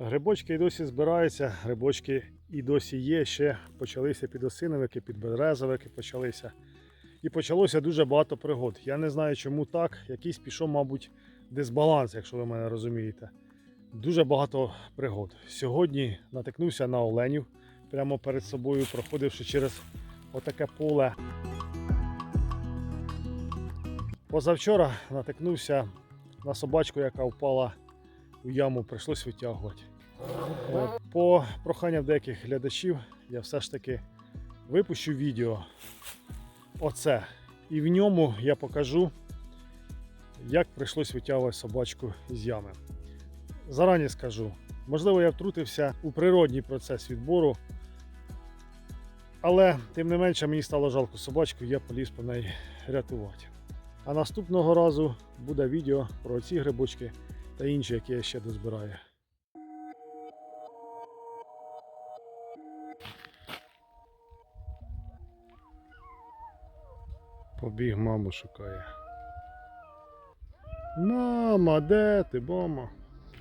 Грибочки і досі збираються, грибочки і досі є. Ще почалися підосиновики, підберезовики почалися. І почалося дуже багато пригод. Я не знаю, чому так. Якийсь пішов, мабуть, дисбаланс, якщо ви мене розумієте. Дуже багато пригод. Сьогодні натикнувся на оленів прямо перед собою, проходивши через отаке поле. Позавчора натикнувся на собачку, яка впала у яму, прийшлось витягувати. По проханням деяких глядачів я все ж таки випущу відео оце. І в ньому я покажу, як прийшлось витягувати собачку з ями. Зарані скажу, можливо, я втрутився у природній процес відбору, але тим не менше мені стало жалко собачку, я поліз по неї рятувати. А наступного разу буде відео про ці грибочки та інші, які я ще дозбираю. Побіг маму шукає. Мама, де ти, мама?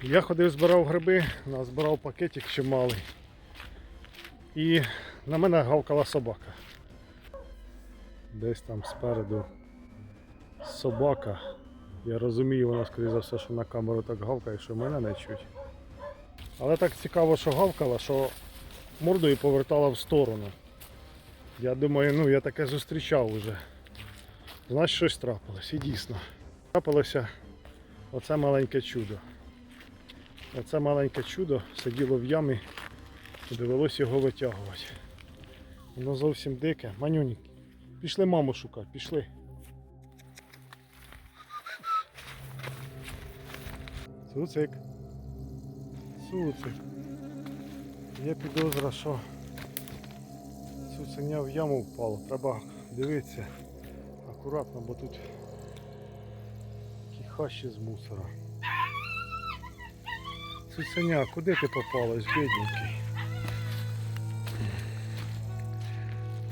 Я ходив, збирав гриби, назбирав пакетик чималий. І на мене гавкала собака. Десь там спереду собака. Я розумію, вона, скоріше за все, що на камеру так гавкає, що мене не чуть. Але так цікаво, що гавкала, що мордою повертала в сторону. Я думаю, ну я таке зустрічав уже. Значить щось трапилось. І дійсно. Трапилося оце маленьке чудо. Оце маленьке чудо сиділо в ямі і довелося його витягувати. Воно зовсім дике. Манюнік, пішли маму шукати, пішли. Цуцик. Цуцик. Є підозра, що цуценя в яму впало. Треба дивитися акуратно, бо тут такі хащі з мусора. Цуценя, куди ти попалась, бідненький?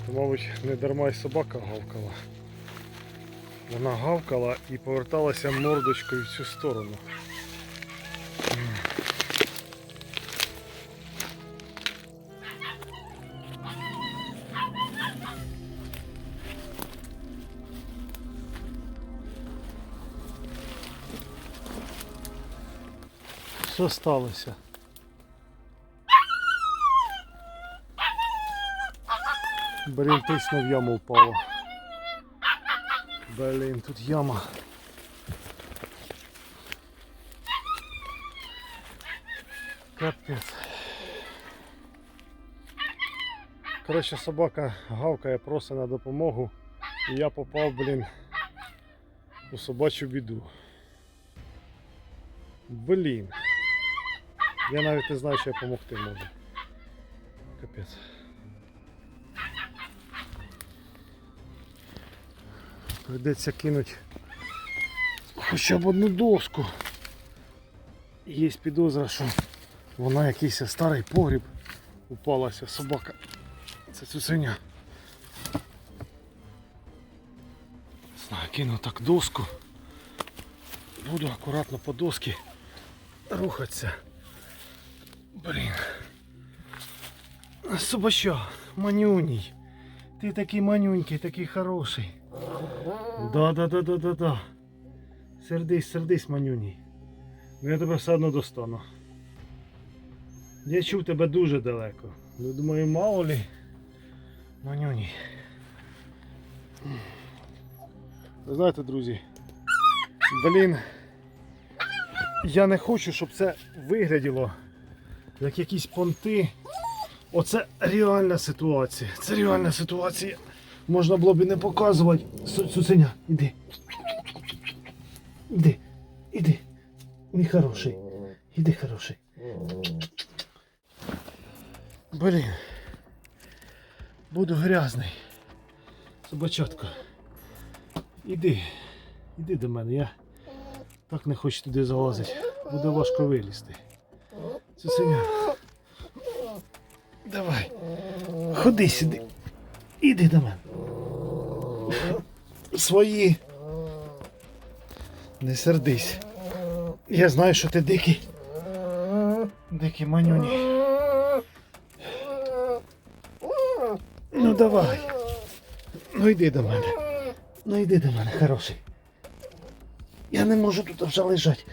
То, мабуть, не дарма й собака гавкала. Вона гавкала і поверталася мордочкою в цю сторону. Що сталося? Блін, точно в яму впало. Блін, тут яма. Капець. Коротше, собака гавкає, просить на допомогу. І я попав, блін, у собачу біду. Блін. Я навіть не знаю, що я допомогти можу. Капець. Придеться кинути хоча б одну доску. Є підозра, що вона якийсь старий погріб упалася собака. Це цуценя. Знаю, кину так доску. Буду акуратно по доски рухатися. Блін. Собача, манюній. Ти такий манюнький, такий хороший. Да, да, да, да, да, да. Сердись, сердись, манюній. Ну я тебе все одно достану. Я чув тебе дуже далеко. Ну, думаю, мало лі. Манюній. Ви знаєте, друзі, блін, я не хочу, щоб це вигляділо як якісь понти. Оце реальна ситуація. Це реальна ситуація. Можна було б і не показувати. Су- Цуценя, іди. Іди, іди. Мій хороший. Іди хороший. Блін. Буду грязний. Собачатка. Іди. Іди до мене, я так не хочу туди залазити. Буде важко вилізти. Цуценя. Давай. Ходи сюди. Іди до мене. Свої. Не сердись. Я знаю, що ти дикий. Дикі манюні. Ну давай. Ну йди до мене. Ну йди до мене, хороший. Я не можу тут вже лежати.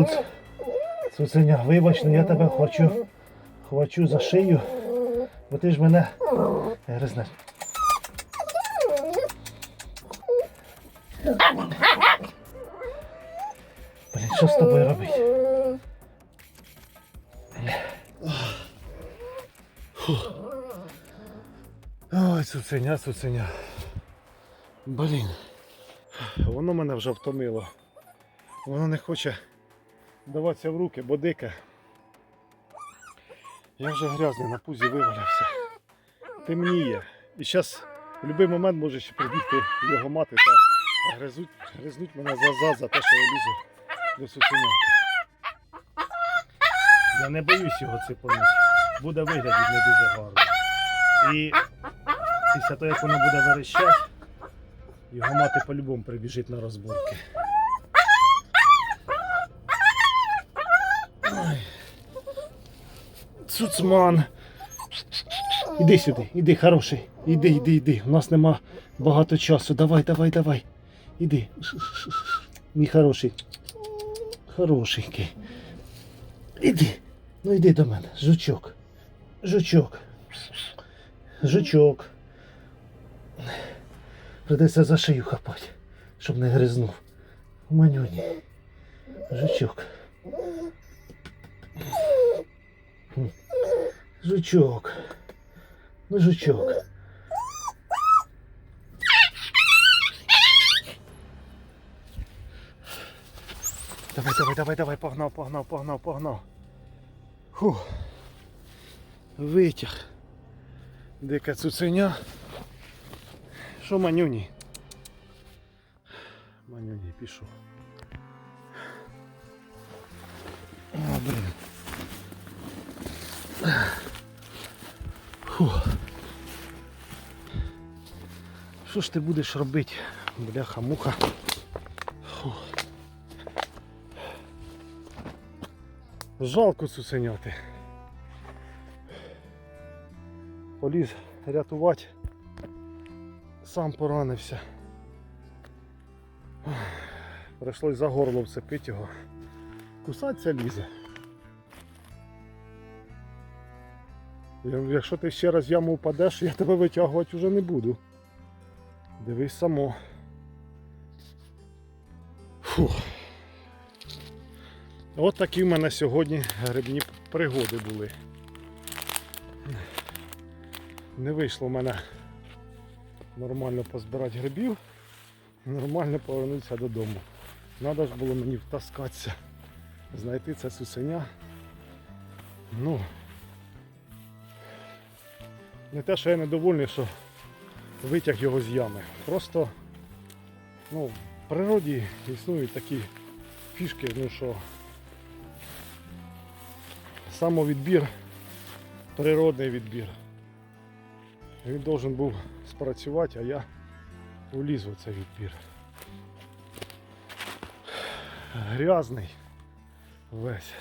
Цуц. Цуценя, вибач, ну я тебе хочу. Хвачу за шию. Бо ти ж мене гризнеш. Блін, що з тобою робити? Ой, цуценя, цуценя. Блін. Воно мене вже втомило. Воно не хоче даватися в руки, бо дике. Я вже грязний на пузі вивалявся. Темніє. І зараз в будь-який момент може ще прибігти його мати та гризуть, гризнуть мене за зад за те, що я лізу до цуценяти. Я не боюсь його ципануть. Буде виглядати не дуже гарно. І після того, як воно буде верещати, його мати по-любому прибіжить на розборки. Цуцман. Іди сюди, іди, хороший. Іди, іди, іди. У нас нема багато часу. Давай, давай, давай. Іди. Мій хороший. Хорошенький. Іди. Ну йди до мене. Жучок. Жучок. Жучок. Придеться за шию хапати, щоб не гризнув. Манюні. Жучок. Жучок. Ну, жучок. Давай, давай, давай, давай, погнав, погнав, погнав, погнав. Фух. Витяг. Дика цуценя. Що манюні? Манюні пішов. О, блін. Фух. Що ж ти будеш робити? Бляха-муха. Жалко цуценяти. Поліз рятувати. Сам поранився. Прийшлось за горло вцепити його. Кусатися лізе. Якщо ти ще раз яму впадеш, я тебе витягувати вже не буду. Дивись само. Фух. От такі в мене сьогодні грибні пригоди були. Не вийшло в мене нормально позбирати грибів, нормально повернутися додому. Треба ж було мені втаскатися, знайти це сусеня. Ну, не те, що я недовольний, що витяг його з ями. Просто ну, в природі існують такі фішки, ну що самовідбір, природний відбір. Він должен був спрацювати, а я уліз у цей відбір. Грязний весь.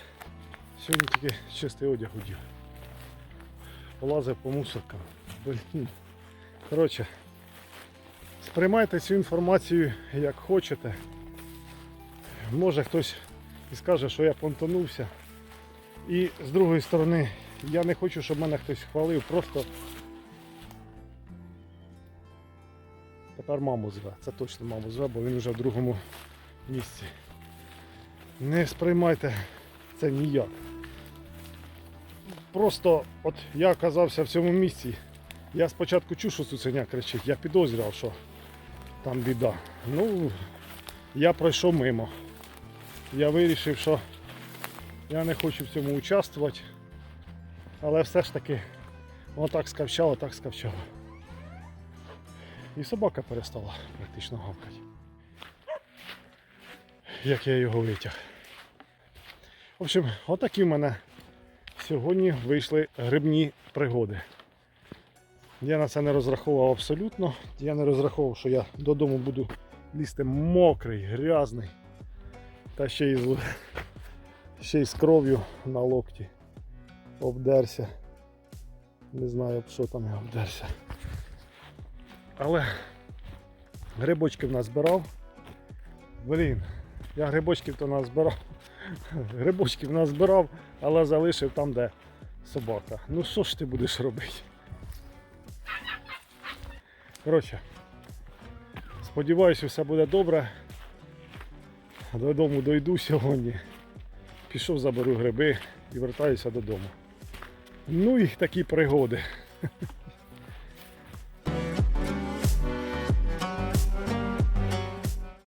Сьогодні тільки чистий одяг удів. Полазив по мусоркам. Блін. Коротше, сприймайте цю інформацію як хочете. Може хтось і скаже, що я понтонувся. І з другої сторони, я не хочу, щоб мене хтось хвалив, просто тепер маму зве. Це точно маму зве, бо він вже в другому місці. Не сприймайте це ніяк. Просто от я оказався в цьому місці. Я спочатку чув, що цуценя кричить, я підозрював, що там біда. Ну, я пройшов мимо. Я вирішив, що я не хочу в цьому участвувати. Але все ж таки воно так скавчало, так скавчало. І собака перестала практично гавкати. Як я його витяг. В общем, отакі в мене сьогодні вийшли грибні пригоди. Я на це не розраховував абсолютно. Я не розраховував, що я додому буду лізти мокрий, грязний. Та ще й з, ще й з кров'ю на локті. Обдерся. Не знаю, що там я обдерся. Але грибочків назбирав. Блін, я грибочків то назбирав. Грибочків назбирав, але залишив там, де собака. Ну що ж ти будеш робити? Коротше, сподіваюся, все буде добре. Додому дойду сьогодні. Пішов, заберу гриби і вертаюся додому. Ну і такі пригоди.